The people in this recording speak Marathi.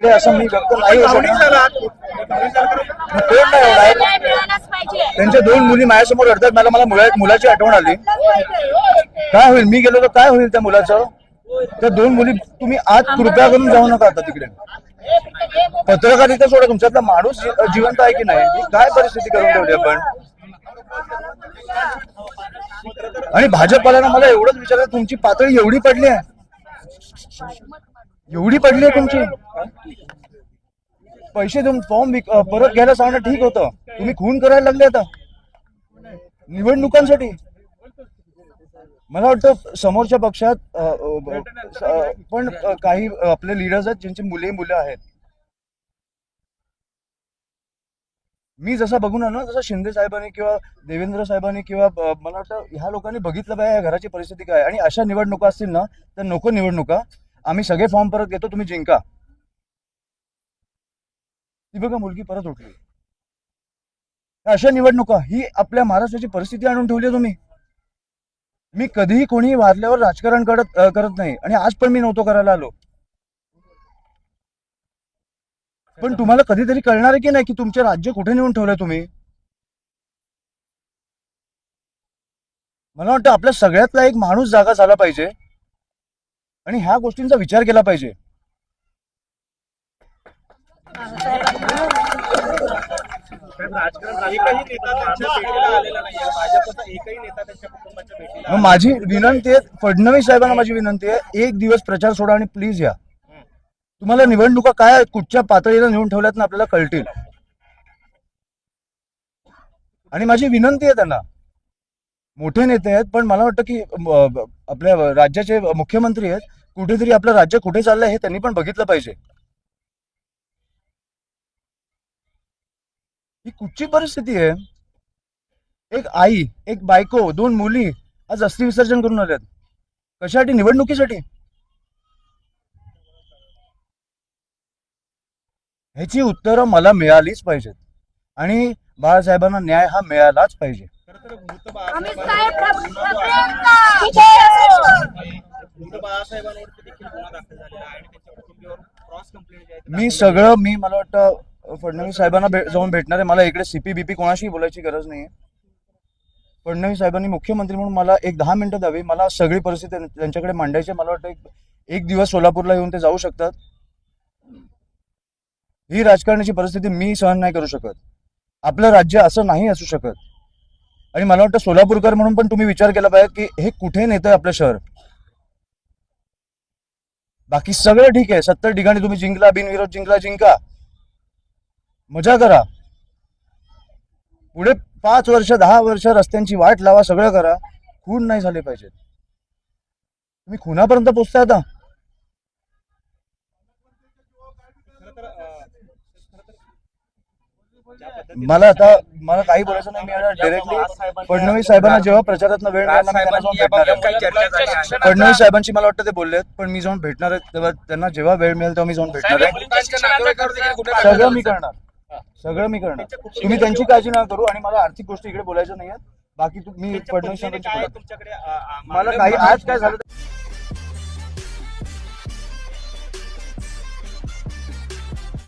इकडे असं मी व्यक्त नाही कोण होणार त्यांच्या दोन मुली माझ्यासमोर रडतात. मला मला मुला- मुलाची आठवण आली. काय होईल? मी गेलो तर काय होईल त्या मुलाचं? त्या दोन मुली तुम्ही आज कृपया करून जाऊ नका आता तिकडे. पत्रकारिता सोडा तुमच्यातला माणूस जिवंत आहे की नाही? ही काय परिस्थिती करून ठेवली आपण? आणि भाजपवाल्यांना मला एवढंच विचारायचं तुमची पातळी एवढी पडली आहे. एवढी पडली आहे तुमची? पैसे देऊन फॉर्म परत घ्यायला सांगणं ठीक होतं. तुम्ही खून करायला लागले आता. निवडणुकांसाठी. मला वाटतं समोरच्या पक्षात पण काही आपले लिडर्स आहेत ज्यांची मुले मुलं आहेत. मी जसा बघून आलो ना तसं शिंदे साहेबांनी किंवा देवेंद्र साहेबांनी किंवा मला वाटतं ह्या लोकांनी बघितलं पाहिजे या घराची परिस्थिती काय आणि अशा निवडणुका असतील ना तर नको निवडणुका. आम्ही सगळे फॉर्म परत घेतो तुम्ही जिंका. ती बघा मुलगी परत उठली. अशा निवडणुका ही आपल्या महाराष्ट्राची परिस्थिती आणून ठेवली आहे तुम्ही. मी कधीही कोणीही वारल्यावर राजकारण करत करत नाही. आणि आज पण मी नव्हतो करायला आलो. पण तुम्हाला कधीतरी कळणार आहे की नाही की तुमचे राज्य कुठे नेऊन ठेवलंय तुम्ही? मला वाटतं आपल्या सगळ्यातला एक माणूस जागा झाला पाहिजे. आणि ह्या गोष्टींचा विचार केला पाहिजे. माझी विनंती आहे फडणवीस साहेबांना माझी विनंती आहे एक दिवस प्रचार सोडा आणि प्लीज या. तुम्हाला निवडणुका काय कुठच्या पातळीला नेऊन ठेवल्यात ना आपल्याला कळतील. आणि माझी विनंती आहे त्यांना मोठे नेते आहेत पण मला वाटतं की आपल्या राज्याचे मुख्यमंत्री आहेत कुठेतरी आपलं राज्य कुठे चाललंय हे त्यांनी पण बघितलं पाहिजे. ही कुठची परिस्थिती आहे? एक आई एक बायको दोन मुली आज अस्थि विसर्जन करून आल्यात. कशासाठी? निवडणुकीसाठी. ह्याची उत्तरं मला मिळालीच पाहिजेत. आणि बाळासाहेबांना न्याय हा मिळालाच पाहिजे. अमित बाळासाहेब साहेब ठाकरेंचा मृत बाळासाहेबांवरती देखील गुन्हा दाखल झालेला आहे आणि त्यांच्या कुटुंबियावर क्रॉस कंप्लेंट जी आहे ती मी सगळं मी मला वाटतं फडणवीस साहेबांना भे- जाऊन भेटणार आहे. मला इकडे सीपी बीपी कोणाशी बोलायची गरज नाही फडणवीस साहेबांनी मुख्यमंत्री म्हणून मला एक दहा मिनिटं द्यावी. मला सगळी परिस्थिती त्यां- त्यांच्याकडे मांडायची. मला वाटतं एक एक दिवस सोलापूरला येऊन ते जाऊ शकतात. ही राजकारणाची परिस्थिती मी सहन नाही करू शकत. आपलं राज्य असं नाही असू शकत. आणि मला वाटतं सोलापूरकर म्हणून पण तुम्ही विचार केला पाहिजे की हे कुठे नेतंय आपलं शहर? बाकी सगळं ठीक आहे. सत्तर ठिकाणी तुम्ही जिंकला बिनविरोध जिंकला जिंका. मजा करा. पुढे पाच वर्ष दहा वर्ष रस्त्यांची वाट लावा सगळं करा. खून नाही झाले पाहिजेत. तुम्ही खुनापर्यंत पोचता आता. मला आता मला काही बोलायचं नाही मी डायरेक्टली फडणवीस साहेबांना जेव्हा प्रचारात वेळ मिळाला मी त्यांना जाऊन भेटणार आहे. फडणवीस साहेबांची मला वाटतं ते बोललेत पण मी जाऊन भेटणार आहे. तेव्हा त्यांना जेव्हा वेळ मिळेल तेव्हा मी जाऊन भेटणार आहे. सगळं मी करणार. सगळं मी करणार. तुम्ही त्यांची काळजी नका करू आणि मला आर्थिक गोष्टी इकडे बोलायच्या नाही आहेत बाकी तू- मी फडणवीस मला काही आज काय झालं